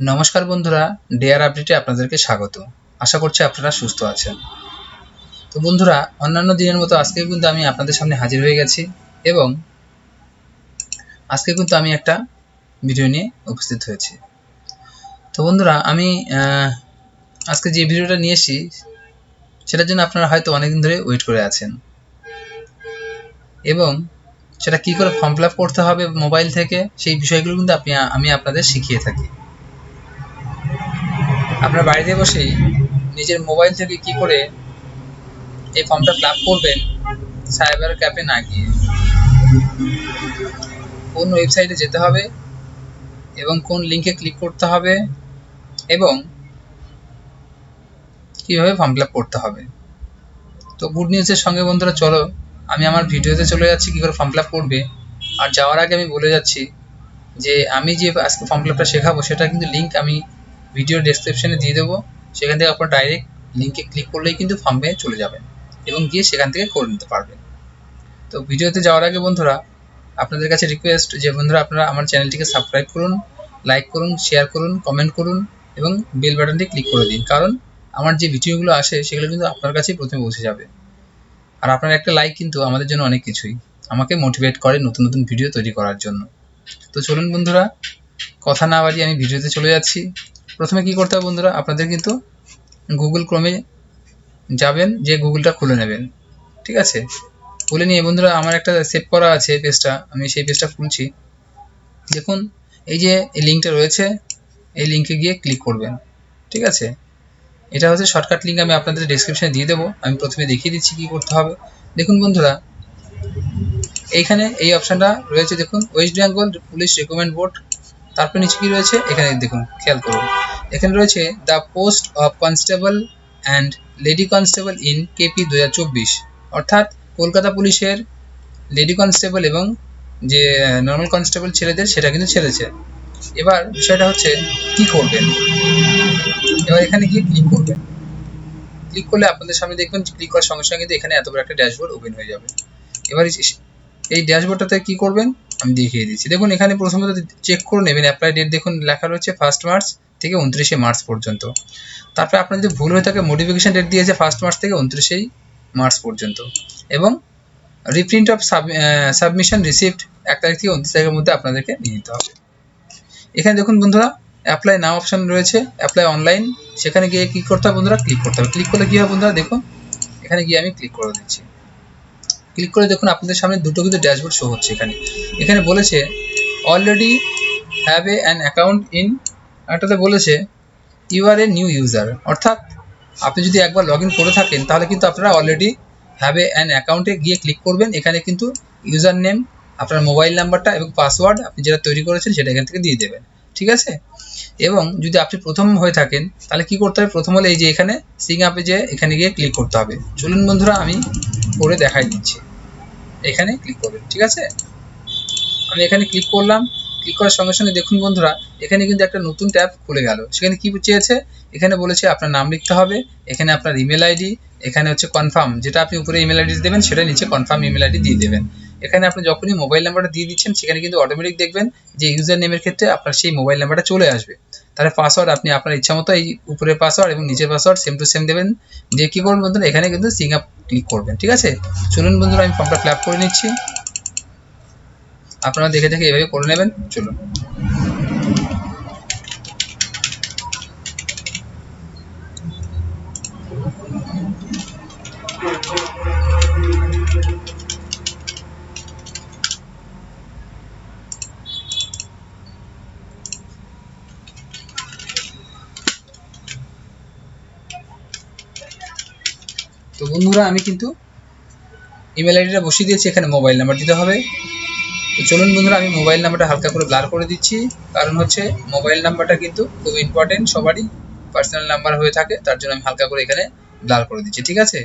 নমস্কার বন্ধুরা ডেয়ার আপডেটে আপনাদেরকে স্বাগত। আশা করছি আপনারা সুস্থ আছেন। তো বন্ধুরা, অন্যান্য দিনের মতো আজকে কিন্তু আমি আপনাদের সামনে হাজির হয়ে গেছি এবং আজকে কিন্তু আমি একটা ভিডিও নিয়ে উপস্থিত হয়েছি। তো বন্ধুরা, আমি আজকে যে ভিডিওটা নিয়ে এসেছি, সেটার জন্য আপনারা হয়তো অনেকদিন ধরে ওয়েট করে আছেন। এবং সেটা কি করে ফর্ম ফিল করতে হবে মোবাইল থেকে, সেই বিষয়গুলো কিন্তু আপনি, আমি আপনাদের শিখিয়ে থাকি। আপনার বাড়িতে বসেই নিজের মোবাইল থেকে কি করে এই ফর্মটা ফিল আপ করবেন সাইবার ক্যাফে না গিয়ে? কোন ওয়েবসাইটে যেতে হবে এবং কোন লিংকে ক্লিক করতে হবে এবং কীভাবে ফর্ম ফিল আপ করতে হবে? তো গুড নিউজের সঙ্গে বন্ধুরা, চলো, আমি আমার ভিডিওতে চলে যাচ্ছি কী করে ফর্ম ফিল আপ করবে। আর যাওয়ার আগে আমি বলে যাচ্ছি যে আমি যে আজকে ফর্ম ফিল আপটা শেখাবো, সেটা কিন্তু লিঙ্ক আমি ভিডিও ডেসক্রিপশনে দিয়ে দেবো। সেখান থেকে আপনার ডাইরেক্ট লিঙ্কে ক্লিক করলেই কিন্তু ফর্মে চলে যাবেন এবং গিয়ে সেখান থেকে করে নিতে পারবেন। তো ভিডিওতে যাওয়ার আগে বন্ধুরা, আপনাদের কাছে রিকোয়েস্ট যে বন্ধুরা, আপনারা আমার চ্যানেলটিকে সাবস্ক্রাইব করুন লাইক করুন শেয়ার করুন কমেন্ট করুন এবং বেল বাটনটি ক্লিক করে দিন। কারণ আমার যে ভিডিওগুলো আসে, সেগুলো কিন্তু আপনার কাছেই প্রথমে পৌঁছে যাবে। আর আপনার একটা লাইক কিন্তু আমাদের জন্য অনেক কিছুই। আমাকে মোটিভেট করে নতুন নতুন ভিডিও তৈরি করার জন্য। তো চলুন বন্ধুরা, কথা না বাড়িয়ে আমি ভিডিওতে চলে যাচ্ছি। প্রথমে কি করতে হবে বন্ধুরা? আপনাদের কিন্তু গুগল ক্রমে যাবেন যে গুগলটা খুলে নেবেন। ঠিক আছে? খুলে নিয়ে বন্ধুরা, আমার একটা সেভ করা আছে পেজটা আমি সেই পেজটা খুলছি। দেখুন, এই যে এই লিঙ্কটা রয়েছে, এই লিঙ্কে গিয়ে ক্লিক করবেন। ঠিক আছে? এটা হচ্ছে শর্টকাট লিঙ্ক আমি আপনাদের ডিসক্রিপশনে দিয়ে দেবো। আমি প্রথমে দেখিয়ে দিচ্ছি কি করতে হবে। দেখুন বন্ধুরা, এইখানে এই অপশানটা রয়েছে। দেখুন West Bengal police recommend board তারপর নিচে কি রয়েছে? এখানে দেখুন, খেয়াল করুন। এখানে রয়েছে the post of constable and lady constable in KP দু হাজার চব্বিশ। অর্থাৎ কলকাতা পুলিশের লেডি কনস্টেবল এবং যে নর্মাল কনস্টেবল ছেলেদের, সেটা কিন্তু ছেড়েছে। এবার বিষয়টা হচ্ছে, কি করবেন? এবার এখানে গিয়ে ক্লিক করবেন। ক্লিক করলে আপনাদের সামনে দেখবেন ক্লিক করার সঙ্গে সঙ্গে কিন্তু এখানে এত বড় একটা ড্যাশবোর্ড ওপেন হয়ে যাবে। এবার এই- এই ড্যাশবোর্ডটাতে কি করবেন? আমি দেখিয়ে দিচ্ছি। দেখুন, এখানে প্রথমত চেক করে নেবেন অ্যাপ্লাই ডেট দেখুন, লেখা রয়েছে ফার্স্ট মার্চ থেকে উনত্রিশে মার্চ পর্যন্ত। তারপরে আপনার যদি ভুল হয়ে থাকে মডিফিকেশন ডেট দিয়েছে ফার্স্ট মার্চ থেকে উনত্রিশেই মার্চ পর্যন্ত। এবং রিপ্রিন্ট অফ সাবমিশন রিসিপ্ট এক তারিখ থেকে উনত্রিশ তারিখের মধ্যে আপনাদেরকে নিয়ে নিতে হবে। এখানে দেখুন বন্ধুরা অ্যাপ্লাই নাও অপশান রয়েছে অ্যাপ্লাই অনলাইন সেখানে গিয়ে ক্লিক করতে হবে বন্ধুরা ক্লিক করতে হবে। ক্লিক করলে কী হবে বন্ধুরা, দেখুন, এখানে গিয়ে আমি ক্লিক করে দিচ্ছি। ক্লিক করে দেখুন আপনাদের সামনে দুটো কিন্তু ড্যাশবোর্ড শো হচ্ছে এখানে। এখানে বলেছে already have a an account in একটাতে বলেছে you are a new user অর্থাৎ, আপনি যদি একবার লগ করে থাকেন, তাহলে কিন্তু আপনারা অলরেডি হ্যাভ এ অ্যান অ্যাকাউন্টে গিয়ে ক্লিক করবেন। এখানে কিন্তু ইউজার নেম আপনার মোবাইল নাম্বারটা এবং পাসওয়ার্ড আপনি যেটা তৈরি করেছেন, সেটা এখান থেকে দিয়ে দেবেন। ঠিক আছে? এবং যদি আপনি প্রথম হয়ে থাকেন, তাহলে কি করতে হবে? প্রথম হলে এই যে এখানে সিং আপে যে এখানে গিয়ে ক্লিক করতে হবে। চলুন বন্ধুরা, আমি করে দেখাই দিচ্ছি। এখানে ক্লিক করবেন, ঠিক আছে? আমি এখানে ক্লিক করলাম। ক্লিক করার সঙ্গে সঙ্গে দেখুন বন্ধুরা, এখানে কিন্তু একটা নতুন ট্যাব খুলে গেল। সেখানে কি চেয়েছে? এখানে বলেছে আপনার নাম লিখতে হবে, এখানে আপনার ইমেল আইডি এখানে হচ্ছে কনফার্ম যেটা আপনি উপরে ইমেল আইডি দেবেন, সেটা নিচে কনফার্ম ইমেল আইডি দিয়ে দেবেন। এখানে আপনি যখনই মোবাইল নাম্বারটা দিয়ে দিচ্ছেন, সেখানে কিন্তু অটোমেটিক দেখবেন যে ইউজার নেমের ক্ষেত্রে আপনার সেই মোবাইল নাম্বারটা চলে আসবে। তাহলে পাসওয়ার্ড আপনি আপনার ইচ্ছা মতো এই উপরের পাসওয়ার্ড এবং নিচের পাসওয়ার্ড সেম টু সেম দেবেন। দিয়ে কী করবেন বন্ধুরা, এখানে কিন্তু সিং আপ ক্লিক করবেন, ঠিক আছে? চলুন বন্ধুরা, আমি ফর্মটা ফিল করে নিচ্ছি। আপনারা দেখে দেখে এভাবে করে নেবেন, চলুন। বন্ধুরা আমি কিন্তু ইমেল আইডিটা বসিয়ে দিয়েছি, এখানে মোবাইল নাম্বার দিতে হবে। তো চলুন বন্ধুরা, আমি মোবাইল নাম্বারটা হালকা করে ব্লার করে দিচ্ছি। কারণ হচ্ছে মোবাইল নাম্বারটা কিন্তু খুব ইম্পর্টেন্ট সবারই পার্সোনাল নাম্বার হয়ে থাকে, তার জন্য আমি হালকা করে এখানে ব্লার করে দিচ্ছি, ঠিক আছে?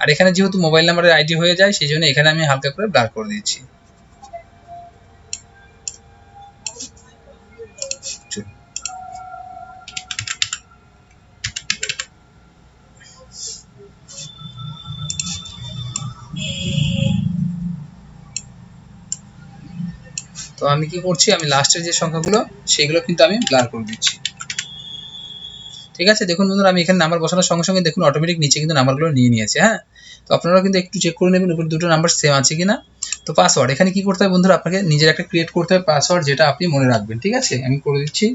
আর এখানে যেহেতু মোবাইল নাম্বারের আইডি হয়ে যায়, সেই জন্য এখানে আমি হালকা করে ব্লার করে দিচ্ছি। আমি কি করছি? আমি লাস্টের যে সংখ্যাগুলো, সেগুলো কিন্তু আমি ব্লার করে দিচ্ছি। ঠিক আছে? দেখুন বন্ধুরা, আমি এখানে নাম্বার বসানোর সঙ্গে সঙ্গে দেখুন অটোমেটিক নিচে কিন্তু নাম্বারগুলো নিয়ে নিয়েছে হ্যাঁ? তো আপনারা কিন্তু একটু চেক করে নেবেন, উপরে দুটো নাম্বার সেম আছে কিনা। তো পাসওয়ার্ড এখানে কি করতে হবে বন্ধুরা? আপনাকে নিজের একটা ক্রিয়েট করতে হবে পাসওয়ার্ড যেটা আপনি মনে রাখবেন, ঠিক আছে? আমি করে দিচ্ছি।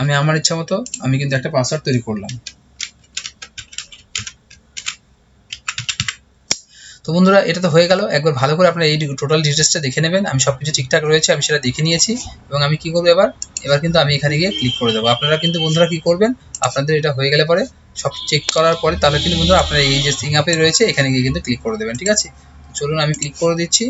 আমি আমার ইচ্ছা মতো, আমি কিন্তু একটা পাসওয়ার্ড তৈরি করলাম। তো বন্ধুরা, এটা তো হয়ে গেল। একবার ভালো করে আপনারা এই টোটাল ডিটেলসটা দেখে নেবেন। আমি সব কিছু ঠিকঠাক রয়েছে, আমি সেটা দেখে নিয়েছি এবং আমি কি করব এবার? এবার কিন্তু আমি এখানে গিয়ে ক্লিক করে দেবো। আপনারা কিন্তু বন্ধুরা কি করবেন? আপনাদের এটা হয়ে গেলে পরে সব চেক করার পরে তাহলে কিন্তু বন্ধুরা আপনারা এই যে সিং আপে রয়েছে, এখানে গিয়ে কিন্তু ক্লিক করে দেবেন, ঠিক আছে? চলুন আমি ক্লিক করে দিচ্ছি।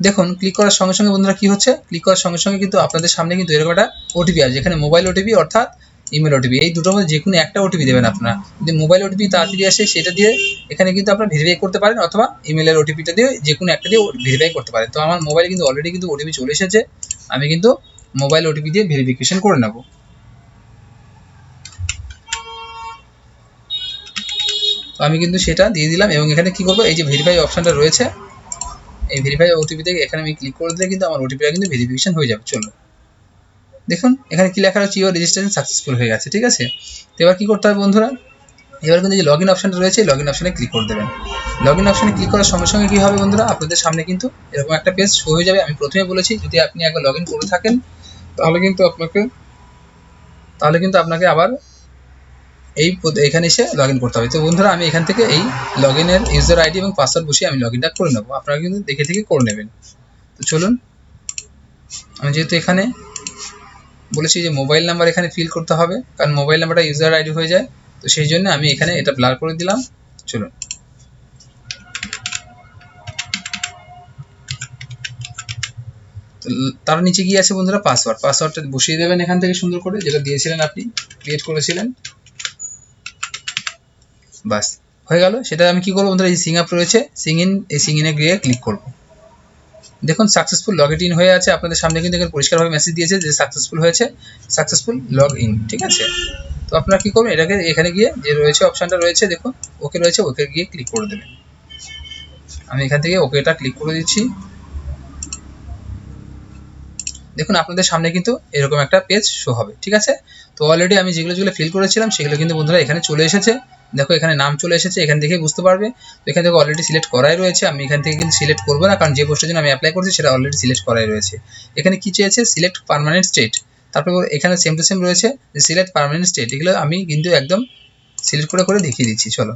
দেখুন ক্লিক করার সঙ্গে সঙ্গে বন্ধুরা কি হচ্ছে? ক্লিক করার সঙ্গে সঙ্গে কিন্তু আপনাদের সামনে কিন্তু এরকম একটা ওটিপি আসবে এখানে মোবাইল ওটিপি অর্থাৎ ইমেল ওটিপি এই দুটোর মধ্যে যে কোনো একটা ওটিপি দেবেন আপনারা। যদি মোবাইল ওটিপি তাড়াতাড়ি আসে, সেটা দিয়ে এখানে কিন্তু আপনারা ভেরিফাই করতে পারেন, অথবা ইমেলের ওটিপিটা দিয়ে যে কোনো একটা দিয়ে ভেরিফাই করতে পারেন। তো আমার মোবাইলে কিন্তু অলরেডি কিন্তু ওটিপি চলে এসেছে, আমি কিন্তু মোবাইল ওটিপি দিয়ে ভেরিফিকেশন করে নেব। তো আমি কিন্তু সেটা দিয়ে দিলাম, এবং এখানে কি করব, এই যে ভেরিফাই অপশানটা রয়েছে, এই ভেরিফাই ওটিপি থেকে এখানে আমি ক্লিক করে দিলে কিন্তু আমার ওটিপিটা কিন্তু ভেরিফিকেশন হয়ে যাবে চলো দেখুন, এখানে কি লেখা রয়েছে ইউর রেজিস্ট্রেশন সাকসেসফুল হয়ে গেছে, ঠিক আছে? তো এবার কি করতে হবে বন্ধুরা? এবার কিন্তু যে লগ ইন অপশনটা রয়েছে লগ ইন অপশনে ক্লিক করে দেবেন। লগ ইন অপশনে ক্লিক করার সঙ্গে সঙ্গে কী হবে বন্ধুরা? আপনাদের সামনে কিন্তু এরকম একটা পেজ শো হয়ে যাবে। আমি প্রথমে বলেছি, যদি আপনি একবার লগ ইন করে থাকেন, তাহলে কিন্তু আপনাকে, তাহলে কিন্তু আপনাকে আবার এই এখানে এসে লগ করতে হবে। তো বন্ধুরা, আমি এখান থেকে এই লগ ইনের ইউজার আইডি এবং পাসওয়ার্ড বসিয়ে আমি লগ ইনটা করে নেব। আপনারা কিন্তু দেখে থেকে করে নেবেন। তো চলুন, আমি যেহেতু এখানে বলেছি যে মোবাইল নাম্বার এখানে ফিল করতে হবে, কারণ মোবাইল নাম্বারটা ইউজার আইডি হয়ে যায়। তো সেই জন্য আমি এখানে এটা ব্লার করে দিলাম। চলুন। তার নিচে গিয়ে আছে বন্ধুরা পাসওয়ার্ড পাসওয়ার্ডটা বসিয়ে দেবেন এখান থেকে সুন্দর করে, যেটা দিয়েছিলেন আপনি ক্রিয়েট করেছিলেন। বাস হয়ে গেল। সেটা আমি কি করব বন্ধুরা? এই সিং আপ রয়েছে সিং ইন এই সিং ইনে গিয়ে ক্লিক করব। দেখুন সাকসেসফুল লগ ইন হয়ে আছে। আপনাদের সামনে কিন্তু এখানে পরিষ্কারভাবে মেসেজ দিয়েছে যে সাকসেসফুল হয়েছে। সাকসেসফুল লগ ইন ঠিক আছে? তো আপনারা কি করবেন? এটাকে এখানে গিয়ে যে রয়েছে অপশানটা রয়েছে, দেখুন, ওকে রয়েছে, ওকে গিয়ে ক্লিক করে দেবেন। আমি এখান থেকে ওকেটা ক্লিক করে দিচ্ছি। দেখুন, আপনাদের সামনে কিন্তু এরকম একটা পেজ শো হবে, ঠিক আছে? তো অলরেডি আমি যেগুলো যেগুলো ফিল করেছিলাম, সেগুলো কিন্তু বন্ধুরা এখানে চলে এসেছে। দেখো, এখানে নাম চলে এসেছে, এখান থেকে বুঝতে পারবে। তো এখান থেকে অলরেডি সিলেক্ট করাই রয়েছে, আমি এখান থেকে কিন্তু সিলেক্ট করব না, কারণ যে পোস্টের জন্য আমি অ্যাপ্লাই করছি, সেটা অলরেডি সিলেক্ট করাই রয়েছে। এখানে কি চেয়েছে? সিলেক্ট পারমানেন্ট স্টেট তারপর এখানে সেম টু সেম রয়েছে সিলেক্ট পারমানেন্ট স্টেট এগুলো আমি কিন্তু একদম সিলেক্ট করে করে দেখিয়ে দিচ্ছি, চলো।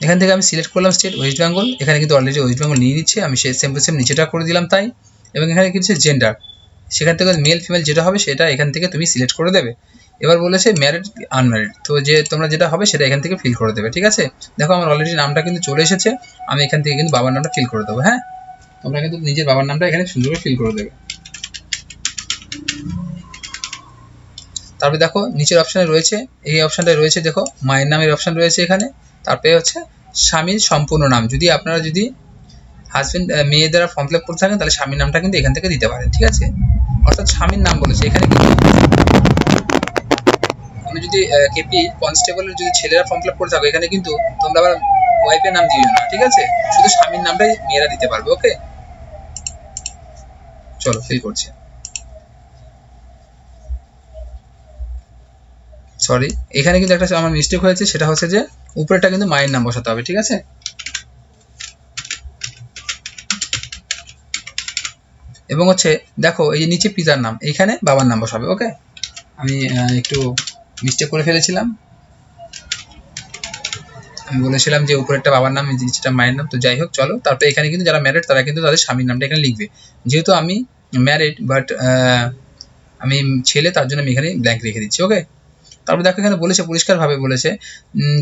এখান থেকে আমি সিলেক্ট করলাম স্টেট ওয়েস্ট বেঙ্গল এখানে কিন্তু অলরেডি ওয়েস্ট বেঙ্গল নিয়ে নিচ্ছে, আমি সে সেম টু সেম নিচেটা করে দিলাম তাই। এবং এখানে কিছু জেন্ডার সেখান থেকে মেল ফিমেল যেটা হবে, সেটা এখান থেকে তুমি সিলেক্ট করে দেবে। এবার বলেছে ম্যারিড আনম্যারিড তো যে তোমরা যেটা হবে সেটা এখান থেকে ফিল করে দেবে, ঠিক আছে? দেখো আমার অলরেডি নামটা কিন্তু চলে এসেছে, আমি এখান থেকে কিন্তু বাবার নামটা ফিল করে দেবো হ্যাঁ? তোমরা কিন্তু নিজের বাবার নামটা এখানে সুন্দর করে ফিল করে দেবে। তারপরে দেখো, নিচের অপশানে রয়েছে, এই অপশানটায় রয়েছে দেখো, মায়ের নামের অপশান রয়েছে এখানে, তারপরে হচ্ছে স্বামীর সম্পূর্ণ নাম। যদি আপনারা যদি হাজব্যান্ড মেয়ে দ্বারা ফর্ম ফিল আপ করতে থাকেন, তাহলে স্বামীর নামটা কিন্তু এখান থেকে দিতে পারেন, ঠিক আছে? অর্থাৎ স্বামীর নাম বলেছে, এখানে কিন্তু তুমি যদি কেপি কনস্টেবলের যদি ছেলেরা ফর্ম ফিল করে থাকো, এখানে কিন্তু তোমরা আবার ওয়াইফের নাম দিও না, ঠিক আছে? শুধু স্বামীর নামটাই মেয়েরা দিতে পারবে ওকে চলো ফিল করছি। সরি এখানে কিন্তু একটা আমার মিস্টেক হয়েছে, সেটা হচ্ছে যে উপরেটা কিন্তু মায়ের নাম বসাতে হবে, ঠিক আছে? এবং হচ্ছে, দেখো, এই যে নিচে পিতার নাম, এখানে বাবার নাম বসাবে ওকে আমি একটু মিস্টেক করে ফেলেছিলাম। আমি বলেছিলাম যে উপরেরটা বাবার নাম নিচেটা মায়ের নাম, তো যাই হোক, চলো। তারপরে এখানে কিন্তু যারা ম্যারিড তারা কিন্তু তাদের স্বামীর নামটা এখানে লিখবে। যেহেতু আমি ম্যারিড বাট আমি ছেলে, তার জন্য আমি এখানে ব্ল্যাঙ্ক রেখে দিচ্ছি ওকে তারপর দেখো এখানে বলেছে, পরিষ্কারভাবে বলেছে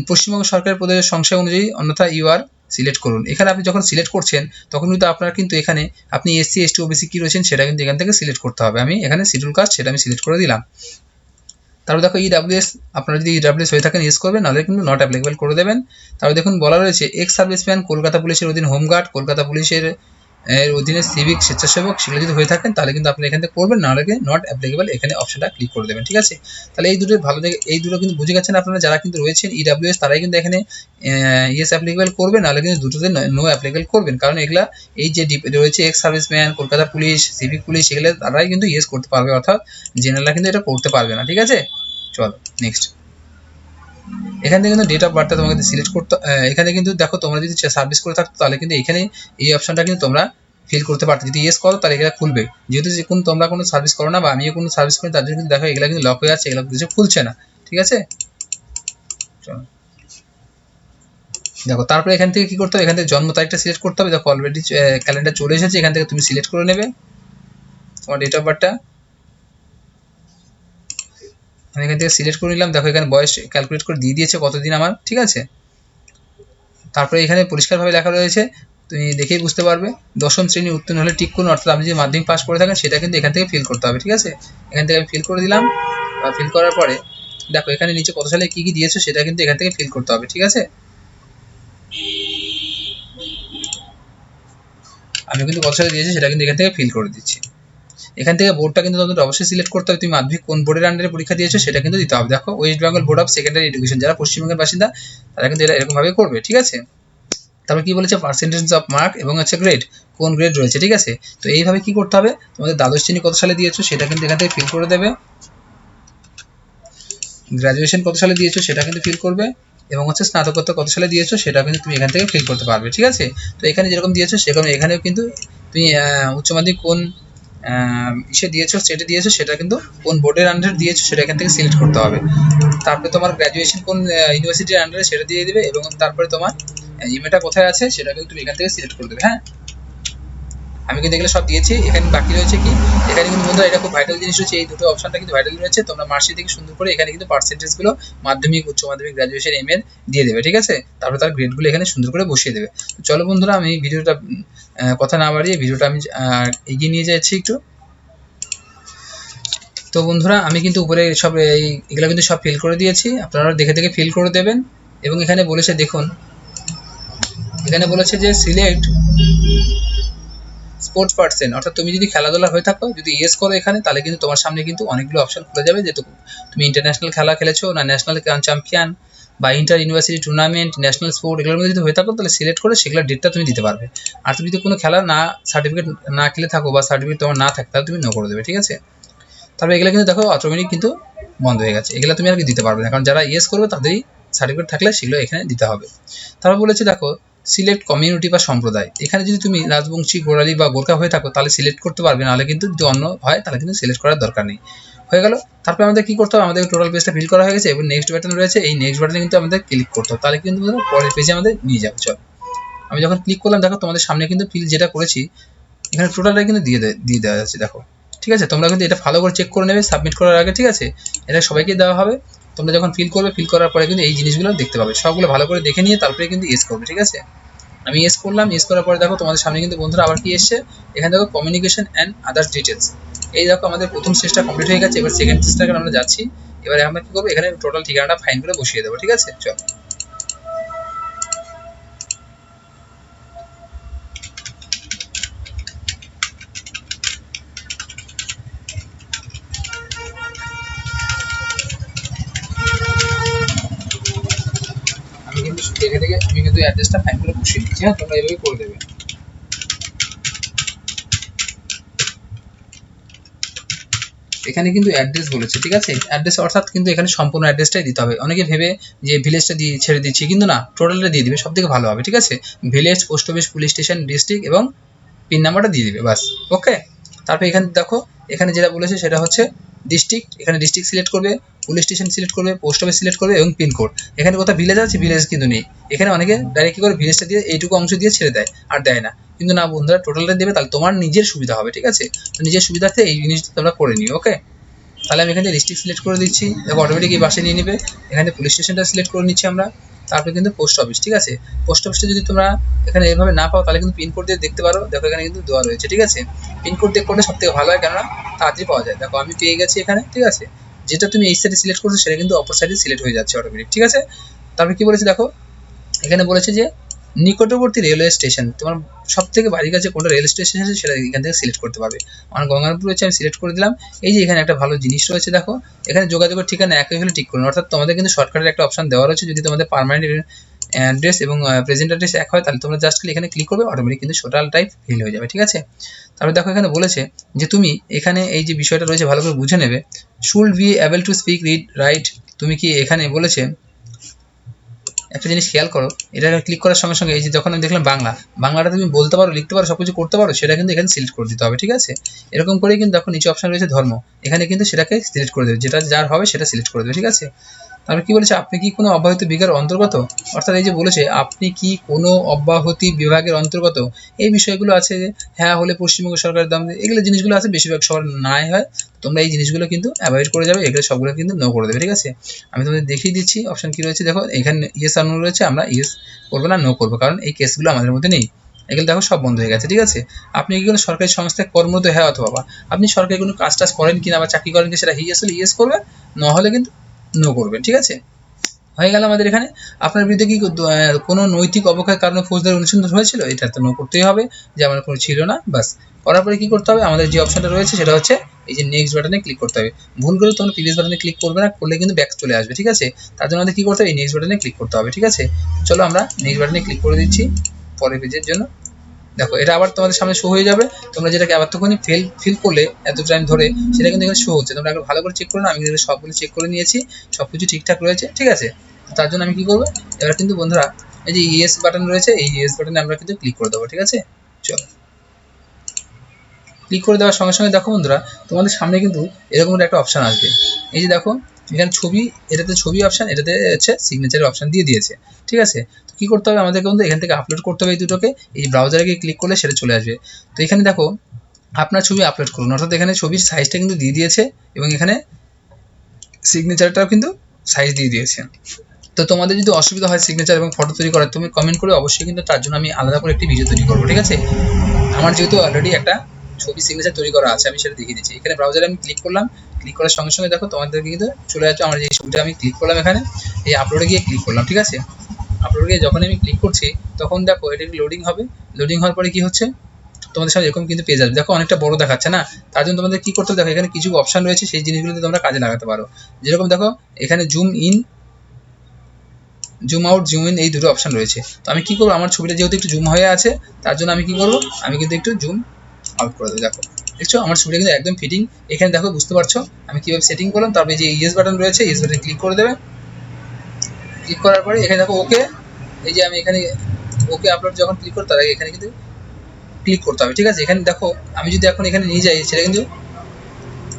পশ্চিমবঙ্গ সরকারের প্রদেশের সংখ্যা অনুযায়ী অন্যথা ইউ আর সিলেক্ট করুন। এখানে আপনি যখন সিলেক্ট করছেন, তখন কিন্তু আপনার কিন্তু এখানে, আপনি এসসি এসটি ওবিসি কী রয়েছেন, সেটা কিন্তু এখান থেকে সিলেক্ট করতে হবে। আমি এখানে শিডিউল কাস্ট সেটা আমি সিলেক্ট করে দিলাম। তারপর দেখো ইডাব্লিউএস আপনারা যদি ইডাব্লিউএস হয়ে থাকেন ইউজ করবেন, নাহলে কিন্তু নট অ্যাপ্লিকেবল করে দেবেন। তারপর দেখুন বলা রয়েছে এক্স সার্ভিসম্যান কলকাতা পুলিশের অধীন হোমগার্ড কলকাতা পুলিশের এর অধীনে সিভিক স্বেচ্ছাসেবক সেগুলো যদি হয়ে থাকেন, তাহলে কিন্তু আপনি এখান থেকে করবেন, না হলে নট অ্যাপ্লিকেবল এখানে অপশনটা ক্লিক করে দেবেন, ঠিক আছে? তাহলে এই দুটো ভালো দেখে এই দুটো কিন্তু বুঝে গেছেন আপনারা যারা কিন্তু রয়েছেন ইডাব্লিউএস তারাই কিন্তু এখানে ইয়েস অ্যাপ্লিকেবল করবেন নাহলে কিন্তু দুটোতে নো অ্যাপ্লিকেবল করবেন। কারণ এগুলা, এই যে রয়েছে ex serviceman Kolkata police civic police, এগুলো তারাই কিন্তু ইয়েস করতে পারবে, অর্থাৎ জেনারেলরা কিন্তু এটা করতে পারবে না, ঠিক আছে? চলো নেক্সট এখান থেকে কিন্তু ডেট অফ বার্থটা তোমাকে সিলেক্ট করতে এখানে কিন্তু দেখো তোমরা যদি সার্ভিস করে থাকতো তাহলে কিন্তু এখানে এই অপশনটা কিন্তু তোমরা ফিল করতে পারতো। যদি ইয়েস করো, তাহলে এগুলো খুলবে। যেহেতু যে কোনো তোমরা কোনো সার্ভিস করো না বা আমিও কোনো সার্ভিস করি তার জন্য কিন্তু দেখো এগুলো কিন্তু লক হয়ে আছে, এগুলো কিছু খুলছে না। ঠিক আছে। দেখো, তারপরে এখান থেকে কী করতে হবে? এখান থেকে জন্ম তারিখটা সিলেক্ট করতে হবে। দেখো অলরেডি ক্যালেন্ডার চলে এসেছে, এখান থেকে তুমি সিলেক্ট করে নেবে। তোমার ডেট অফ বার্থটা আমি এখান থেকে সিলেক্ট করে নিলাম। দেখো এখানে বয়স ক্যালকুলেট করে দিয়ে দিয়েছে কতদিন আমার, ঠিক আছে? তারপরে এখানে পরিষ্কারভাবে লেখা রয়েছে, তুমি দেখেই বুঝতে পারবে। দশম শ্রেণি উত্তীর্ণ হলে ঠিক করুন অর্থাৎ আপনি যে মাধ্যমিক পাস করে থাকেন, সেটা কিন্তু এখান থেকে ফিল করতে হবে, ঠিক আছে? এখান থেকে আমি ফিল করে দিলাম। ফিল করার পরে, দেখো এখানে নিচে কত সালে কী কী দিয়েছ, সেটা কিন্তু এখান থেকে ফিল করতে হবে, ঠিক আছে? আমি কিন্তু কত সালে দিয়েছি, সেটা কিন্তু এখান থেকে ফিল করে দিচ্ছি। এখান থেকে বোর্ডটা কিন্তু তোমাদের অবশ্যই সিলেক্ট করতে হবে। তুমি মাধ্যমিক কোন বোর্ডের আন্ডারে পরীক্ষা দিয়েছ সেটা কিন্তু দিতে হবে। দেখো West Bengal board of secondary education যারা পশ্চিমবঙ্গের বাসিন্দা, তারা কিন্তু এটা এরকমভাবে করবে, ঠিক আছে? তারপর কি বলেছে? পার্সেন্টেজ অফ মার্ক এবং হচ্ছে গ্রেড কোন গ্রেড রয়েছে, ঠিক আছে? তো এইভাবে কি করতে হবে? তোমাদের দ্বাদশ শ্রেণি কত সালে দিয়েছ সেটা কিন্তু এখান থেকে ফিল করে দেবে। গ্র্যাজুয়েশন কত সালে দিয়েছ সেটা কিন্তু ফিল করবে। এবং হচ্ছে স্নাতকোত্তর কত সালে দিয়েছ সেটা কিন্তু তুমি এখান থেকে ফিল করতে পারবে, ঠিক আছে? তো এখানে যেরকম দিয়েছ সেরকম এখানেও কিন্তু তুমি উচ্চ মাধ্যমিক কোন ইসে দিয়েছ স্টেটে দিয়েছ, সেটা কিন্তু কোন বোর্ডের আন্ডারে দিয়েছ, সেটা এখান থেকে সিলেক্ট করতে হবে। তারপরে তোমার গ্র্যাজুয়েশন কোন ইউনিভার্সিটির আন্ডারে সেটা দিয়ে দিবে এবং তারপরে তোমার ইমেলটা কোথায় আছে সেটা কিন্তু তুমি এখান থেকে সিলেক্ট করে দেবে হ্যাঁ? আমি কিন্তু এগুলো সব দিয়েছি। এখানে বাকি রয়েছে কি? এখানে কিন্তু বন্ধুরা, এটা খুব ভাইটাল জিনিস রয়েছে এই দুটো অপশনটা কিন্তু ভাইটাল রয়েছে তোমরা মার্কশিট থেকে সুন্দর করে এখানে কিন্তু পার্সেন্টেজগুলো মাধ্যমিক, উচ্চ মাধ্যমিক গ্র্যাজুয়েশন এম এর দিয়ে দেবে, ঠিক আছে? তারপরে তার গ্রেডগুলো এখানে সুন্দর করে বসিয়ে দেবে। চলো বন্ধুরা, আমি ভিডিওটা কথা না বাড়িয়ে ভিডিওটা আমি এগিয়ে নিয়ে যাচ্ছি একটু। তো বন্ধুরা, আমি কিন্তু উপরে সব এই, এগুলো কিন্তু সব ফিল করে দিয়েছি। আপনারা দেখে দেখে ফিল করে দেবেন। এবং এখানে বলেছে, দেখুন, এখানে বলেছে যে সিলেক্ট স্পোর্টস পার্সন অর্থাৎ তুমি যদি খেলাধুলা হয়ে থাকো, যদি ইয়েস করো এখানে, তাহলে কিন্তু তোমার সামনে কিন্তু অনেকগুলো অপশন খুলে যাবে যে তুমি ইন্টারন্যাশনাল খেলা খেলেছো না ন্যাশনাল চ্যাম্পিয়ন বা inter university tournament national sport এগুলোর মধ্যে যদি হয়ে থাকো, তাহলে সিলেক্ট করে সেগুলোর ডেটটা তুমি দিতে পারবে। আর তুমি যদি কোনো খেলা না সার্টিফিকেট না খেলে থাকো বা সার্টিফিকেট তোমার না থাকে তাহলে তুমি নো করে দেবে, ঠিক আছে? তারপরে এগুলো কিন্তু দেখো অটোমেটিক কিন্তু বন্ধ হয়ে গেছে। এগুলো তুমি আর কি দিতে পারবে না, কারণ যারা ইয়েস করবে, তাদেরই সার্টিফিকেট থাকলে সেগুলো এখানে দিতে হবে। তারপর বলেছে দেখো সিলেক্ট কমিউনিটি বা সম্প্রদায়। এখানে যদি তুমি রাজবংশী, গোড়ালি বা গোর্খা হয়ে থাকো, তাহলে সিলেক্ট করতে পারবে, নাহলে কিন্তু যদি অন্য হয়, তাহলে কিন্তু সিলেক্ট করার দরকার নেই। হয়ে গেল। তারপরে আমাদের কি করতে হবে? আমাদের টোটাল পেজটা ফিল করা হয়ে গেছে এবং নেক্সট বাটন রয়েছে। এই নেক্সট বাটনে কিন্তু আমাদের ক্লিক করতে হবে। তাহলে কিন্তু পরের পেজে আমাদের নিয়ে যাবে। চল। আমি যখন ক্লিক করলাম, দেখো তোমাদের সামনে কিন্তু ফিল যেটা করেছি, এখানে টোটালটা কিন্তু দিয়ে দিয়ে দেওয়া যাচ্ছে দেখো। ঠিক আছে? তোমরা কিন্তু এটা ভালো করে চেক করে নেবে সাবমিট করার আগে, ঠিক আছে? এটা সবাইকে দেওয়া হবে। তোমরা যখন ফিল করবে ফিল করার পরে কিন্তু এই জিনিসগুলো দেখতে পাবে। সবগুলো ভালো করে দেখে নিয়ে তারপরে কিন্তু ইয়েস করবে, ঠিক আছে? আমি ইয়েস করলাম ইয়েস করার পরে দেখো তোমাদের সামনে কিন্তু বন্ধুরা আবার কি এসছে? এখানে দেখো কমিউনিকেশন অ্যান্ড আদার্স ডিটেলস এই দেখো আমাদের প্রথম স্টেজটা কমপ্লিট হয়ে গেছে, এবার সেকেন্ড স্টেজটাকে আমরা যাচ্ছি। এবারে আমরা কি করব? এখানে টোটাল ঠিকানাটা ফাইন করে বসিয়ে দেবো, ঠিক আছে? চল। দেখে দেখে আমি কিন্তু অ্যাড্রেসটা ফাইন করে বসিয়ে দিচ্ছি হ্যাঁ? তোমরা এভাবে করে দেবে। এখানে কিন্তু অ্যাড্রেস বলেছে, ঠিক আছে? অ্যাড্রেস অর্থাৎ কিন্তু এখানে সম্পূর্ণ অ্যাড্রেসটাই দিতে হবে। অনেকে ভেবে যে ভিলেজটা দিয়ে ছেড়ে দিচ্ছি, কিন্তু না টোটালটা দিয়ে দিবে সব থেকে ভালো হবে, ঠিক আছে? Village post office police station district এবং পিন নাম্বারটা দিয়ে দিবে বাস ওকে তারপর এখানে দেখো, এখানে যেটা বলেছে সেটা হচ্ছে ডিস্ট্রিক্ট এখানে ডিস্ট্রিক্ট সিলেক্ট করবে পুলিশ স্টেশন সিলেক্ট করবে পোস্ট অফিস সিলেক্ট করবে এবং পিনকোড এখানে কোথাও ভিলেজ আছে ভিলেজ কিন্তু নেই। এখানে অনেকে ডাইরেক্ট কি করে ভিলেজটা দিয়ে এইটুকু অংশ দিয়ে ছেড়ে দেয় আর দেয় না। কিন্তু না, বন্ধুরা টোটালটা দেবে, তাহলে তোমার নিজের সুবিধা হবে, ঠিক আছে? নিজের সুবিধার্থে এই জিনিসটা তোমরা করে নিও ওকে তাহলে আমি এখানে ডিস্ট্রিক্ট সিলেক্ট করে দিচ্ছি। দেখো অটোমেটিক এই বাসে নিয়ে নেবে। এখানে পুলিশ স্টেশনটা সিলেক্ট করে নিচ্ছি আমরা। তারপরে কিন্তু পোস্ট অফিস ঠিক আছে? পোস্ট অফিসটা যদি তোমরা এখানে এভাবে না পাও, তাহলে কিন্তু পিনকোড দিয়ে দেখতে পারো। দেখো এখানে কিন্তু দেওয়া রয়েছে, ঠিক আছে? পিনকোড দিয়ে করলে সব থেকে ভালো হয়, কেননা তাড়াতাড়ি পাওয়া যায়। দেখো, আমি পেয়ে গেছি এখানে, ঠিক আছে? যেটা তুমি এই সাইডে সিলেক্ট করছ, সেটা কিন্তু অপর সাইডে সিলেক্ট হয়ে যাচ্ছে অটোমেটিক ঠিক আছে? তারপরে কি বলেছে, দেখো? এখানে বলেছে যে নিকটবর্তী রেলওয়ে স্টেশন তোমার সব থেকে বাড়ির কাছে কোনটা রেল স্টেশন আছে সেটা এখান থেকে সিলেক্ট করতে পারবে। আমার গঙ্গারামপুর রয়েছে, আমি সিলেক্ট করে দিলাম। এই যে এখানে একটা ভালো জিনিস রয়েছে, দেখো, এখানে যোগাযোগের ঠিকানা একই হলে ঠিক করুন। অর্থাৎ তোমাদের কিন্তু শর্টকাটের একটা অপশন দেওয়া রয়েছে, যদি তোমাদের পারমানেন্ট অ্যাড্রেস এবং প্রেজেন্ট অ্যাড্রেস এক হয়, তাহলে তোমরা জাস্ট এখানে ক্লিক করবে অটোমেটিক কিন্তু টোটাল টাইপ ফিল হয়ে যাবে, ঠিক আছে? তারপরে দেখো, এখানে বলেছে যে তুমি এখানে এই যে বিষয়টা রয়েছে, ভালো করে বুঝে নেবে। Should be able to speak read write তুমি কি এখানে বলেছে একটা জিনিস খেয়াল করো, এটা ক্লিক করার সঙ্গে সঙ্গে এই যে যখন আমি দেখলাম বাংলা, বাংলাটা তুমি বলতে পারো, লিখতে পারো সব কিছু করতে পারো, সেটা কিন্তু এখানে সিলেক্ট করে দিতে হবে, ঠিক আছে? এরকম করেই কিন্তু এখন নিচে অপশন রয়েছে ধর্ম, এখানে কিন্তু সেটাকে সিলেক্ট করে দেবে, যেটা যার হবে সেটা সিলেক্ট করে দেবে, ঠিক আছে? তারপর কি বলেছে, আপনি কি কোনো অব্যাহত বিভাগের অন্তর্গত? অর্থাৎ এই যে বলেছে, আপনি কি কোনো অব্যাহতি বিভাগের অন্তর্গত? এই বিষয়গুলো আছে যে হ্যাঁ হলে পশ্চিমবঙ্গ সরকারের দাম এগুলো জিনিসগুলো আছে, বেশিরভাগ সবার নাই হয়। তোমরা এই জিনিসগুলো কিন্তু অ্যাভয়েড করে যাবে, এগুলো সবগুলো কিন্তু নো করে দেবে, ঠিক আছে? আমি তোমাদের দেখিয়ে দিচ্ছি অপশন কি রয়েছে, দেখো, এখানে ইয়েস আর নো রয়েছে, আমরা ইয়েস করব না নো করব, কারণ এই কেসগুলো আমাদের মধ্যে নেই। এগুলো দেখো, সব বন্ধ হয়ে গেছে, ঠিক আছে? আপনি কি কোনো সরকারি সংস্থায় কর্মরত? হ্যাঁ অথবা আপনি সরকারি কোনো কাজ টাজ করেন কিনা বা চাকরি করেন কি সেটা ইয়েস হলে ইয়েস করবে না হলে কিন্তু নো করবেন, ঠিক আছে? হয়ে গেল আমাদের এখানে। আপনার বিরুদ্ধে কি কোনো নৈতিক অবক্ষয়ের কারণে ফৌজদারি অনুসন্ধান হয়েছিল? এটা তো নো করতেই হবে, যে আমার কোনো ছিল না বাস করার পরে কি করতে হবে? আমাদের যে অপশনটা রয়েছে, সেটা হচ্ছে এই যে নেক্সট বাটনে ক্লিক করতে হবে। ভুল করে তোমরা প্রিভিয়াস বাটনে ক্লিক করবে না, করলে কিন্তু ব্যাক চলে আসবে, ঠিক আছে? তার জন্য আমাদের কি করতে হবে? এই নেক্সট বাটনে ক্লিক করতে হবে, ঠিক আছে? চলো আমরা নেক্সট বাটনে ক্লিক করে দিচ্ছি, পরের পেজের জন্য। দেখো, এটা আবার তোমাদের সামনে শো হয়ে যাবে। তোমরা যেটাকে আবার তখনই ফেল ফিল করলে এত টাইম ধরে, সেটা কিন্তু এখানে শো হচ্ছে। তোমরা একবার ভালো করে চেক করে না আমি কিন্তু সবগুলো চেক করে নিয়েছি সব কিছু ঠিকঠাক রয়েছে, ঠিক আছে? তার জন্য আমি কি করব? এবার কিন্তু বন্ধুরা, এই যে ইএস বাটন রয়েছে, এই ইএস বাটনে আমরা কিন্তু ক্লিক করে দেবো, ঠিক আছে? চলো। ক্লিক করে দেওয়ার সঙ্গে সঙ্গে দেখো বন্ধুরা, তোমাদের সামনে কিন্তু এরকম একটা অপশন আসবে। এই যে দেখো, এখানে ছবি, এটাতে ছবি অপশন এটাতে হচ্ছে সিগনেচারের অপশন দিয়ে দিয়েছে, ঠিক আছে? কি করতে হবে? আমাদেরকে কিন্তু এখান থেকে আপলোড করতে হবে এই দুটোকে। এই ব্রাউজারে গিয়ে ক্লিক করলে সেটা চলে আসবে। তো এখানে দেখো, আপনার ছবি আপলোড করুন। অর্থাৎ এখানে ছবির সাইজটা কিন্তু দিয়ে দিয়েছে এবং এখানে সিগনেচারটাও কিন্তু সাইজ দিয়ে দিয়েছে। তো তোমাদের যদি অসুবিধা হয় সিগনেচার এবং ফটো তৈরি করার, তুমি কমেন্ট করে অবশ্যই কিন্তু তার জন্য আমি আলাদা করে একটি ভিডিও তৈরি করব, ঠিক আছে? আমার যেহেতু অলরেডি একটা ছবি সিগনেচার তৈরি করা আছে, আমি সেটা দেখিয়ে দিচ্ছি। এখানে ব্রাউজারে আমি ক্লিক করলাম। ক্লিক করার সঙ্গে সঙ্গে দেখো তোমাদেরকে কিন্তু চলে যাচ্ছে আমার যে ছবিটা আমি ক্লিক করলাম এখানে। এই আপলোডে গিয়ে ক্লিক করলাম, ঠিক আছে? আপলোডে গিয়ে যখন আমি ক্লিক করছি, তখন দেখো এটা লোডিং হবে? লোডিং হওয়ার পরে কি হচ্ছে? তোমাদের সামনে এরকম কিন্তু পেয়ে যাবে। দেখো অনেকটা বড় দেখাচ্ছে না? তার জন্য তোমাদের কি করতে দেখো এখানে কিছু অপশন রয়েছে, সেই জিনিসগুলোতে তোমরা কাজে লাগাতে পারো। যেরকম দেখো, এখানে zoom in zoom out zoom in এই দুটো অপশন রয়েছে। তো আমি কি করব? আমার ছবিটা যেহেতু একটু জুম হয়ে আছে, তার জন্য আমি কি করব? আমি কিন্তু একটু জুম আউট করে দেবো। দেখো, দেখছ? আমার ছবিটা কিন্তু একদম ফিটিং এখানে দেখো, বুঝতে পারছ? আমি কীভাবে সেটিং করলাম? তারপরে যে ইয়েস বাটন রয়েছে ইয়েস বাটন ক্লিক করে দেবে। ক্লিক করার পরে এখানে দেখো ওকে, এই যে আমি এখানে ওকে আপলোড যখন ক্লিক করতে তার আগে এখানে কিন্তু ক্লিক করতে হবে, ঠিক আছে? এখানে দেখো, আমি যদি এখন এখানে নিয়ে যাই, সেটা কিন্তু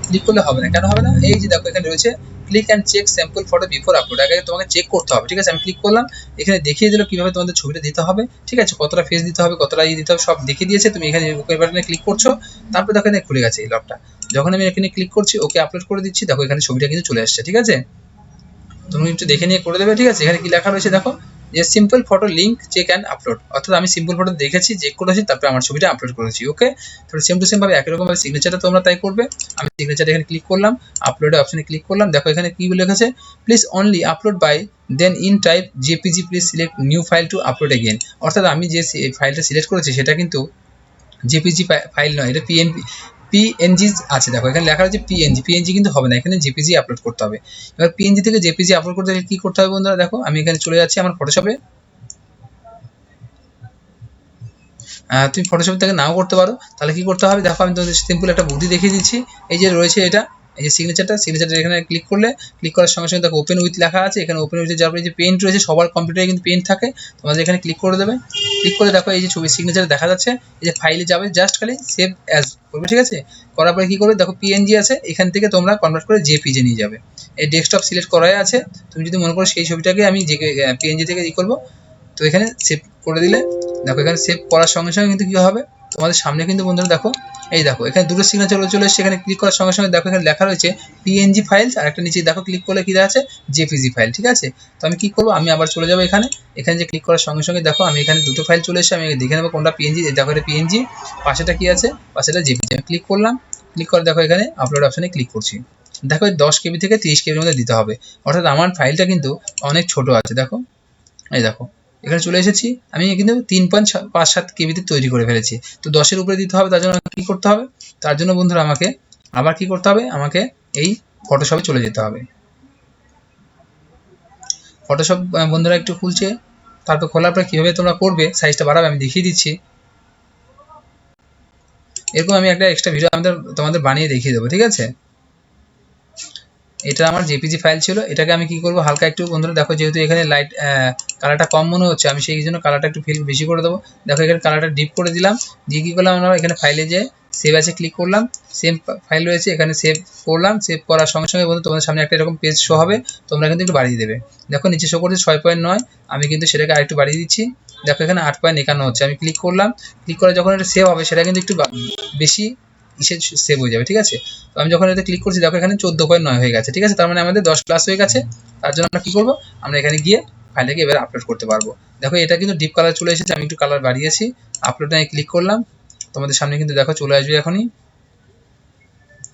ক্লিক করলে হবে না। কেন হবে না? এই যে দেখো, এখানে রয়েছে click and check sample photo before upload আগে তোমাকে চেক করতে হবে, ঠিক আছে? আমি ক্লিক করলাম, এখানে দেখিয়ে দিল কীভাবে তোমাদের ছবিটা দিতে হবে, ঠিক আছে? কতটা ফেস দিতে হবে, কতটা ই দিতে হবে, সব দেখিয়ে দিয়েছে। তুমি এখানে ওকে বাটনে ক্লিক করছ, তারপর দেখো এখানে খুলে গেছে এই লকটা যখন আমি এখানে ক্লিক করছি, ওকে আপলোড করে দিচ্ছি, দেখো এখানে ছবিটা কিন্তু চলে আসছে, ঠিক আছে? তুমি একটু দেখে নিয়ে করে দেবে, ঠিক আছে? এখানে কি লেখা রয়েছে দেখো, যে simple photo link check and upload অর্থাৎ আমি সিম্পল ফটো দেখেছি চেক করেছি, তারপরে আমার ছবিটা আপলোড করেছি ওকে তাহলে সেম টু সেম ভাবে একই রকম ভাবে সিগনেচারটা তোমরা তাই করবে। আমি সিগনেচার এখানে ক্লিক করলাম আপলোডের অপশনে ক্লিক করলাম। দেখো এখানে কি লেখা please only upload by then in type JPG please select new file to upload again অর্থাৎ আমি যে ফাইলটা সিলেক্ট করেছি, সেটা কিন্তু জেপিজি ফাইল নয়, এটা পিএনপি পিএনজি আছে, দেখো, এখানে লেখা রয়েছে পিএনজি পিএনজি কিন্তু হবে না, এখানে জেপিজি আপলোড করতে হবে। এবার পিএনজি থেকে জেপিজি আপলোড করতে গেলে কি করতে হবে বন্ধুরা, দেখো, আমি এখানে চলে যাচ্ছি আমার ফটোশপে তুমি ফটোশপ থেকে নাও করতে পারো। তাহলে কি করতে হবে? দেখো, আমি তোমাদের সিম্পল একটা বুদ্ধি দেখিয়ে দিচ্ছি। এই যে রয়েছে এটা এই যে সিগনেচারটা সিগনেচারটা এখানে ক্লিক করলে ক্লিক করার সঙ্গে সঙ্গে দেখো ওপেন উইথ লেখা আছে, এখানে ওপেন উইথ যার যে পেন্ট রয়েছে, সবার কম্পিউটারে কিন্তু পেন্ট থাকে, তোমাদের এখানে ক্লিক করে দেবে। ক্লিক করে দেখো এই যে ছবি সিগনেচার দেখা যাচ্ছে, এই যে ফাইলে যাবে জাস্ট খালি সেভ অ্যাজ করবে, ঠিক আছে? করার পরে কি করবে, দেখো পিএনজি আছে, এখান থেকে তোমরা কনভার্ট করে জেপিজে নিয়ে যাবে। এই ডেস্কটপ সিলেক্ট করাই আছে, তুমি যদি মনে করো সেই ছবিটাকে আমি যে পিএনজি থেকে ই করব, তো এখানে সেভ করে দিলে, দেখো এখানে সেভ করার সঙ্গে সঙ্গে কিন্তু কী হবে? তোমাদের সামনে কিন্তু বন্ধুরা দেখো, এই দেখো, এখানে দুটো সিগনেচার চলে এসেছে ক্লিক করার সঙ্গে সঙ্গে দেখো এখানে লেখা রয়েছে পিএনজি ফাইল আর একটা নিচে দেখো ক্লিক করলে কি আছে? জেপিজি ফাইল ঠিক আছে? তো আমি কি করব? আমি আবার চলে যাব এখানে। এখানে যে ক্লিক করার সঙ্গে সঙ্গে দেখো, আমি এখানে দুটো ফাইল চলে এসেছে, আমি দেখে নেব কোনটা পিএনজি দেখো এটা পিএনজি পাশেটা কি আছে? পাশেটা জেপিজি আমি ক্লিক করলাম ক্লিক করে দেখো এখানে আপলোড অপশনে ক্লিক করছি। দেখো দশ কেবি থেকে তিরিশ কেবির মধ্যে দিতে হবে। অর্থাৎ আমার ফাইলটা কিন্তু অনেক ছোট আছে, দেখো। এই দেখো এখানে চলে এসেছি। আমি কিন্তু তিন পয়েন্ট পাঁচ সাত কেবিতে তৈরি করে ফেলেছি। তো দশের উপরে দিতে হবে, তার জন্য কী করতে হবে? তার জন্য বন্ধুরা আমাকে আবার কি করতে হবে? আমাকে এই ফটোশপে চলে যেতে হবে। ফটোশপ বন্ধুরা একটু খুলছে। তারপর খোলার পর কীভাবে তোমরা করবে সাইজটা বাড়াবে, আমি দেখিয়ে দিচ্ছি। এরকম আমি একটা এক্সট্রা ভিডিও আমাদের, তোমাদের বানিয়ে দেখিয়ে দেবো, ঠিক আছে? এটা আমার জেপিজি ফাইল ছিল। এটাকে আমি কি করব? হালকা একটু বন্ধুরা, দেখো যেহেতু এখানে লাইট কালারটা কম মনে হচ্ছে, আমি সেই জন্য কালারটা একটু ফিল বেশি করে দেবো। দেখো এখানে কালারটা ডিপ করে দিলাম। দিয়ে কী করলাম আমরা, এখানে ফাইলে যে সেভ আছে ক্লিক করলাম। সেম ফাইল রয়েছে, এখানে সেভ করলাম। সেভ করার সঙ্গে সঙ্গে বন্ধু তোমাদের সামনে একটা এরকম পেজ শো হবে। তোমরা কিন্তু একটু বাড়িয়ে দেবে। দেখো নিচে শো করছে ছয় পয়েন্ট নয়। আমি কিন্তু সেটাকে আরেকটু বাড়িয়ে দিচ্ছি। দেখো এখানে আট পয়েন্ট একান্ন হচ্ছে। আমি ক্লিক করলাম। ক্লিক করে যখন এটা সেভ হবে, সেটা কিন্তু একটু বেশি ইসে সেভ হয়ে যাবে, ঠিক আছে? তো আমি যখন এতে ক্লিক করছি, দেখো এখানে চোদ্দ পয়েন্ট নয় হয়ে গেছে, ঠিক আছে? তার মানে আমাদের দশ প্লাস হয়ে গেছে। তার জন্য আমরা কী করব? আমরা এখানে গিয়ে ফাইলটাকে এবার আপলোড করতে পারব। দেখো, এটা কিন্তু ডিপ কালার চলে এসেছে, আমি একটু কালার বাড়িয়েছি। আপলোড আমি ক্লিক করলাম। তোমাদের সামনে কিন্তু দেখো, চলে আসবে এখনই।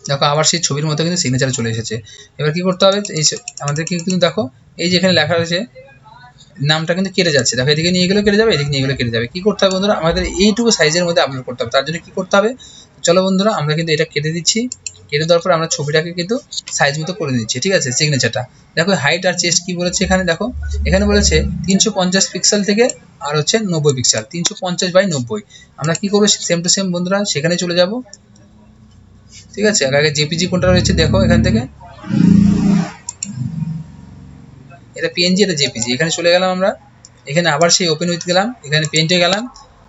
দেখো, আবার সেই ছবির মতো কিন্তু সিগনেচার চলে এসেছে। এবার কি করতে হবে? এই আমাদের কিন্তু দেখো, এই যে এখানে লেখা রয়েছে নামটা কিন্তু কেটে যাচ্ছে। দেখো, এদিকে নিয়ে গেলেও কেটে যাবে, এদিকে নিয়ে গেলে কেটে যাবে। কি করতে হবে বন্ধুরা? আমাদের এইটুকু সাইজের মধ্যে আপলোড করতে হবে। তার জন্য কি করতে হবে? চলো বন্ধুরা, আমরা কিন্তু এটা কেটে দিচ্ছি। কেটে দেওয়ার পর আমরা ছবিটাকে কিন্তু সাইজ মতো করে দিচ্ছি ঠিক আছে? সিগনেচারটা দেখো হাইট আর চেস্ট কি বলেছে এখানে? দেখো, এখানে বলেছে তিনশো পঞ্চাশ পিক্সেল থেকে আর হচ্ছে নব্বই পিক্সেল তিনশো পঞ্চাশ বাই নব্বই। আমরা কি করব? সেম টু সেম বন্ধুরা, সেখানে চলে যাব। ঠিক আছে? আগে জেপিজি কোনটা রয়েছে দেখো এখান থেকে। এটা পিএনজি এটা জেপিজি এখানে চলে গেলাম আমরা। এখানে আবার সেই ওপেন উইথ গেলাম। এখানে পেন্টে গেলাম।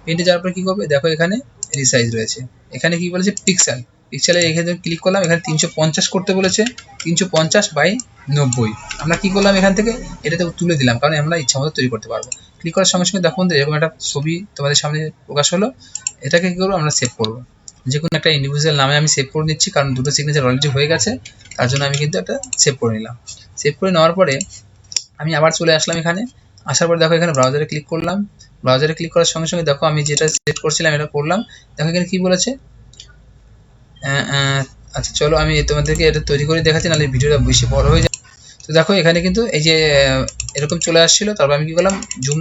পেন্টে যাওয়ার পর কী করবে? দেখো এখানে রিসাইজ রয়েছে। এখানে কি বলেছে? পিক্সেল পিক্সেলে এখানে ক্লিক করলাম, এখানে তিনশো পঞ্চাশ করতে বলেছে। তিনশো পঞ্চাশ বাই নব্বই। আমরা কি করলাম এখান থেকে? এটাতে তুলে দিলাম, কারণ আমরা ইচ্ছা মতো তৈরি করতে পারব। ক্লিক করার সঙ্গে সঙ্গে দেখো এরকম একটা ছবি তোমাদের সামনে প্রকাশ হলো। এটাকে কী করব? আমরা সেভ করব। যে কোনো একটা ইন্ডিভিজুয়াল নামে আমি সেভ করে নিচ্ছি, কারণ দুটো সিগনেচার অলরেডি হয়ে গেছে। তার জন্য আমি কিন্তু একটা সেভ করে নিলাম। সেভ করে নেওয়ার পরে আমি আবার চলে আসলাম এখানে। আসার পর দেখো এখানে ব্রাউজারে ক্লিক করলাম। ব্রাউজারে ক্লিক করার সঙ্গে সঙ্গে দেখো আমি যেটা সেট করছিলাম, এটা করলাম। দেখো এখানে কি বলেছে? আচ্ছা চলো আমি তোমাদেরকে এটা তৈরি করে দেখাচ্ছি, নাহলে ভিডিওটা বেশি বড় হয়ে যায়। তো দেখো এখানে কিন্তু এই যে এরকম চলে আসছিল। তারপর আমি কি করলাম? জুম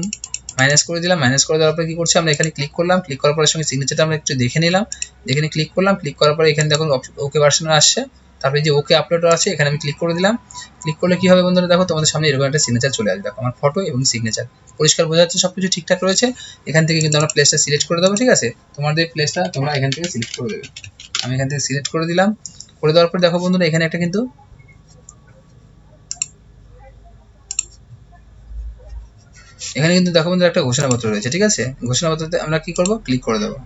মাইনাস করে দিলাম। মাইনাস করে দেওয়ার পরে কি করছি? আমরা এখানে ক্লিক করলাম। ক্লিক করার পরে সঙ্গে সিগনেচারটা আমরা একটু দেখে নিলাম। দেখে ক্লিক করলাম। ক্লিক করার পরে এখানে দেখো ওকে ভার্সন আসছে। তারপরে যে ওকে আপলোড আছে, এখানে আমি ক্লিক করে দিলাম। ক্লিক করলে কি হবে বন্ধুরা? দেখো, তোমাদের সামনে এরকম একটা সিগনেচার চলে আসবে। দেখো, আমার ফটো এবং সিগনেচার পরিষ্কার বোঝা যাচ্ছে সব কিছু ঠিকঠাক রয়েছে। এখান থেকে কিন্তু আমরা প্লেসটা সিলেক্ট করে দেবো, ঠিক আছে? তোমাদের প্লেসটা তোমরা এখান থেকে সিলেক্ট করে দেবে। আমি এখান থেকে সিলেক্ট করে দিলাম। করে দেওয়ার পর দেখো বন্ধুরা, এখানে একটা কিন্তু এখানে কিন্তু দেখো বন্ধুরা একটা ঘোষণাপত্র রয়েছে, ঠিক আছে? ঘোষণাপত্রতে আমরা কি করব? ক্লিক করে দেবো।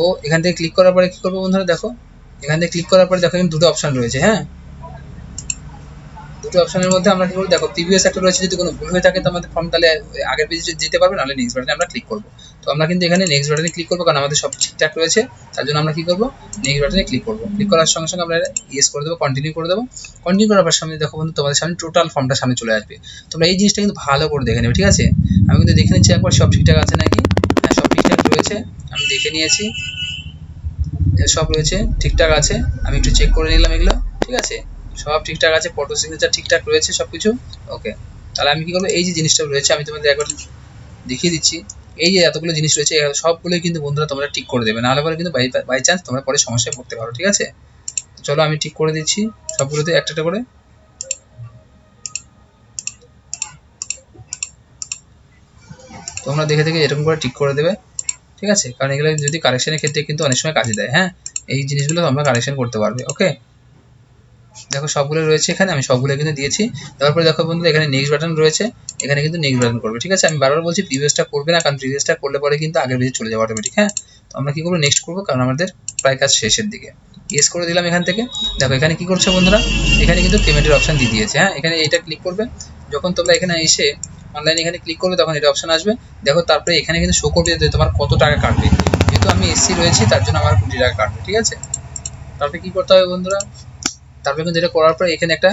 তো এখান থেকে ক্লিক করার পরে কি করব বন্ধুরা? দেখো, এখান থেকে ক্লিক করার পরে দেখো কিন্তু দুটো অপশন রয়েছে হ্যাঁ? দুটো অপশনের মধ্যে আমরা কি করব? দেখো প্রিভিয়াস একটা রয়েছে, যদি কোনো ভুল হয়ে থাকে, তো আমাদের ফর্ম তাহলে আগের পেজে যেতে পারবে, নাহলে নেক্সট বাটনে আমরা ক্লিক করব। তো আমরা কিন্তু এখানে নেক্সট বাটনে ক্লিক করব, কারণ আমাদের সব ঠিকঠাক রয়েছে। তার জন্য আমরা কি করব? নেক্সট বাটনে ক্লিক করব। ক্লিক করার সঙ্গে সঙ্গে আমরা ইয়েস করে দেবো কন্টিনিউ করে দেবো। কন্টিনিউ করার পর সামনে দেখো বন্ধু, তোমাদের সামনে টোটাল ফর্মটা সামনে চলে আসবে। তোমরা এই জিনিসটা কিন্তু ভালো করে দেখে নেবে, ঠিক আছে? আমি কিন্তু দেখে নিচ্ছি একবার, সব ঠিকঠাক আছে নাকি? হ্যাঁ সব ঠিকঠাক রয়েছে। দেখে নিয়েছি। সব রয়েছে, ঠিকঠাক আছে। আমি একটু চেক করে নিলাম এগুলো, ঠিক আছে? সব ঠিকঠাক আছে ফটো সিগনেচার ঠিকঠাক রয়েছে সব কিছু ওকে তাহলে আমি কী করব? এই যে জিনিসটা রয়েছে, আমি তোমাদের একবার দেখিয়ে দিচ্ছি। এই যে এতগুলো জিনিস রয়েছে সবগুলোই কিন্তু বন্ধুরা তোমরা ঠিক করে দেবে। নাহলে পরে কিন্তু বাই বাই চান্স তোমরা পরে সমস্যায় পড়তে পারো, ঠিক আছে? চলো আমি ঠিক করে দিচ্ছি সবগুলোতে একটা একটা করে। তোমরা দেখে দেখে এরকম করে ঠিক করে দেবে। ঠিক আছে? কারণ এগুলো যদি কারেকশনের ক্ষেত্রে কিন্তু অনেক সময় কাজে দেয় হ্যাঁ? এই জিনিসগুলো তোমরা কারেকশন করতে পারবে ওকে দেখো সবগুলো রয়েছে এখানে, আমি সবগুলো কিন্তু দিয়েছি। তারপরে দেখো বন্ধু এখানে নেক্সট বাটন রয়েছে, এখানে কিন্তু নেক্সট বাটন করবে, ঠিক আছে? আমি বারবার বলছি প্রিভিয়াসটা করবে না, কারণ প্রিভিয়াসটা করলে পরে কিন্তু আগের পেজে চলে যাবে অটোমেটিক হ্যাঁ? তো আমরা কি করব? নেক্সট করব, কারণ আমাদের প্রায় কাজ শেষের দিকে। ইয়েস করে দিলাম এখান থেকে। দেখো এখানে কি করছে বন্ধুরা? এখানে কিন্তু পেমেন্টের অপশন দিয়ে দিয়েছে হ্যাঁ? এখানে এটা ক্লিক করবে। যখন তোমরা এখানে এসে অনলাইনে এখানে ক্লিক করবে তখন এটা অপশন আসবে। দেখো তারপরে এখানে কিন্তু শো করবে যে তোমার কত টাকা কাটবে। যেহেতু আমি এসসি রয়েছি, তার জন্য আমার কোটি টাকা কাটবে, ঠিক আছে? তারপরে কি করতে হবে বন্ধুরা? তারপরে কিন্তু এটা করার পরে এখানে একটা,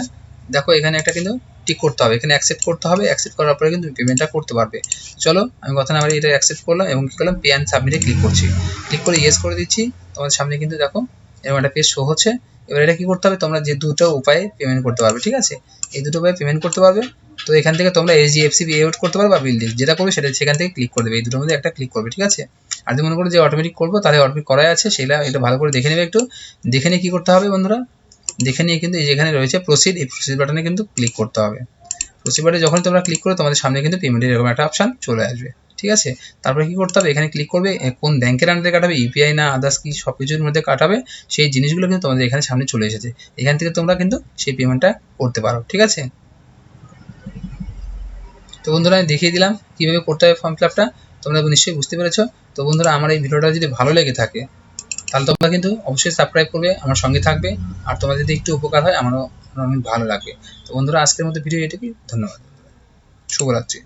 দেখো এখানে একটা কিন্তু টিক করতে হবে। এখানে অ্যাকসেপ্ট করতে হবে। অ্যাকসেপ্ট করার পরে কিন্তু পেমেন্টটা করতে পারবে। চলো, আমি কথা না এটা অ্যাকসেপ্ট করলাম এবং কী করলাম? পে সাবমিটে ক্লিক করছি। ক্লিক করে ইয়েস করে দিচ্ছি। তোমাদের সামনে কিন্তু দেখো, এরকম একটা পেজ শো হচ্ছে। এবার এটা কী করতে হবে? তোমরা যে দুটো উপায়ে পেমেন্ট করতে পারবে, ঠিক আছে? এই দুটো উপায়ে পেমেন্ট করতে পারবে। তো এখান থেকে তোমরা এইচডিএফসি আউট করতে পারবে বা বিলডিং যেটা করবে সেটা সেখান থেকে ক্লিক করে দেবে। এই দুটোর মধ্যে একটা ক্লিক করবে, ঠিক আছে? আর যদি মনে করো যে অটোমেটিক করব, তাহলে অটোমেটিক করাই আছে। সেটা এটা ভালো করে দেখে নেবে একটু। দেখে নিয়ে কী করতে হবে বন্ধুরা? দেখে নিয়ে কিন্তু এই যেখানে রয়েছে প্রসিড এই প্রসিড বাটনে কিন্তু ক্লিক করতে হবে। প্রসিড বাটনে যখন তোমরা ক্লিক করো তোমাদের সামনে কিন্তু পেমেন্টের এরকম একটা অপশান চলে আসবে, ঠিক আছে? তারপরে কি করতে হবে? এখানে ক্লিক করবে কোন ব্যাংকের আন্ডারে কাটাবে ইউপিআই না আদার্স কি সব কিছুর মধ্যে কাটাবে, সেই জিনিসগুলো কিন্তু তোমাদের এখানে সামনে চলে এসেছে। এখান থেকে তোমরা কিন্তু সেই পেমেন্টটা করতে পারো, ঠিক আছে? তো বন্ধুরা, আমি দেখিয়ে দিলাম কীভাবে করতে হবে ফর্ম ফিল আপটা তোমরা নিশ্চয়ই বুঝতে পেরেছ। তো বন্ধুরা, আমার এই ভিডিওটা যদি ভালো লেগে থাকে, তাহলে তোমরা কিন্তু অবশ্যই সাবস্ক্রাইব করবে, আমার সঙ্গে থাকবে। আর তোমাদের যদি একটু উপকার হয়, আমারও আমার অনেক ভালো লাগবে। তো বন্ধুরা, আজকের মতো ভিডিও এটুকুই। ধন্যবাদ। শুভরাত্রি।